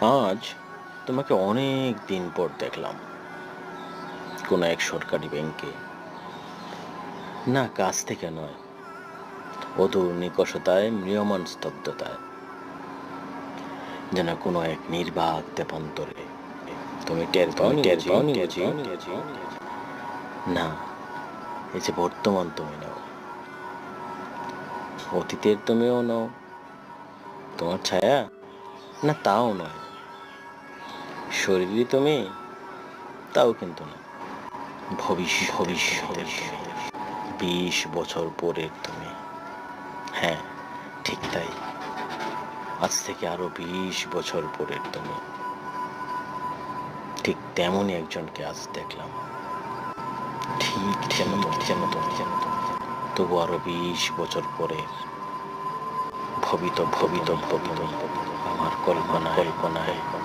আজ তোমাকে অনেক দিন পর দেখলাম। কোনো এক সরকারি ব্যাংকে। না কাজ থেকে নয়। অদূর নিকষতায় ম্রিয়মান স্তব্ধতায়। যেন কোনো এক নির্বাক তেপান্তরে তুমি টের পাও টের পাও বুঝি? না এই যে বর্তমান তুমি নাও। অতীতের তুমিও নাও। তোমার ছায়া? না তাও নয়। শরীরই তুমি তাও কিন্তু না। ভবিষ্য ভবিষ্যতের তুমি। বিশ বছর পরের তুমি। হ্যাঁ ঠিক তাই। আজ থেকে আরও বিশ বছর পরের তুমি। ঠিক তেমনই একজনকে আজ দেখলাম। ঠিক যেন যেন তুমি যেন তবু আরও বিশ বছর পরে ভবিত ভবিত ভবিত। আমার কল্পনা কল্পনায়।